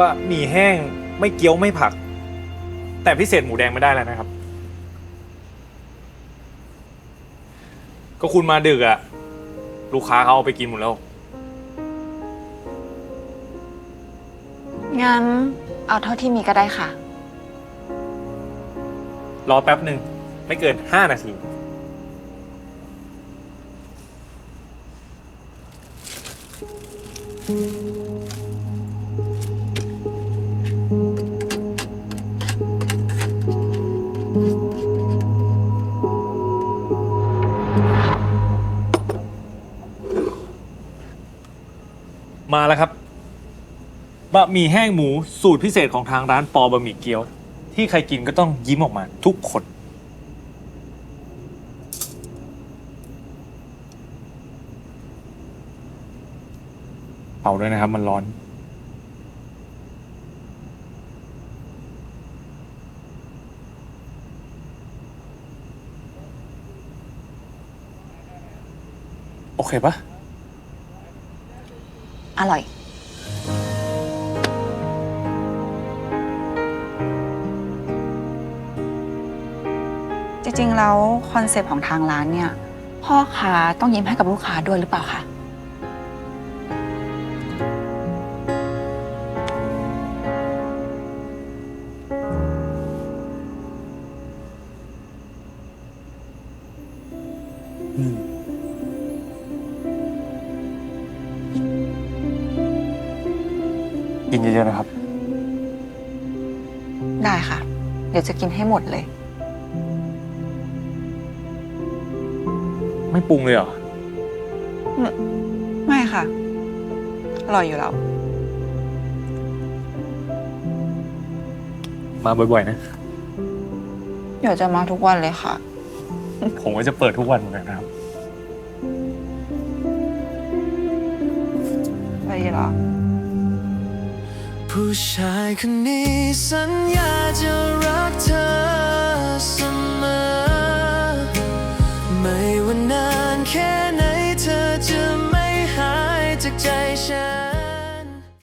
บะหมี่แห้ง ไม่เกี๊ยวไม่ผัก แต่พิเศษหมูแดงไม่ได้แล้วนะครับ ก็คุณมาดึกอะลูกค้าเขาเอาไปกินหมดแล้ว งั้นเอาเท่าที่มีก็ได้ค่ะ รอแป๊บหนึ่ง ไม่เกิน5นาที มาแล้วครับบะหมี่แห้งหมูสูตรพิเศษของทางร้านปอบะหมี่เกี๊ยว ที่ใครกินก็ต้องยิ้มออกมาทุกคน เป่าด้วยนะครับมันร้อน โอเคปะ อร่อย จริงๆ แล้วคอนเซปต์ของทางร้านเนี่ย พ่อค้าต้องยิ้มให้กับลูกค้าด้วยหรือเปล่าคะ กินเยอะๆนะครับ ได้ค่ะ เดี๋ยวจะกินให้หมดเลย ไม่ปรุงเลยเหรอ ไม่ค่ะ อร่อยอยู่แล้ว มาบ่อยๆนะ เดี๋ยวจะมาทุกวันเลยค่ะ ผมก็จะเปิดทุกวันเหมือนกันนะครับ ไปดีเหรอ ผู้ชายคนนี้สัญญาจะรักเธอ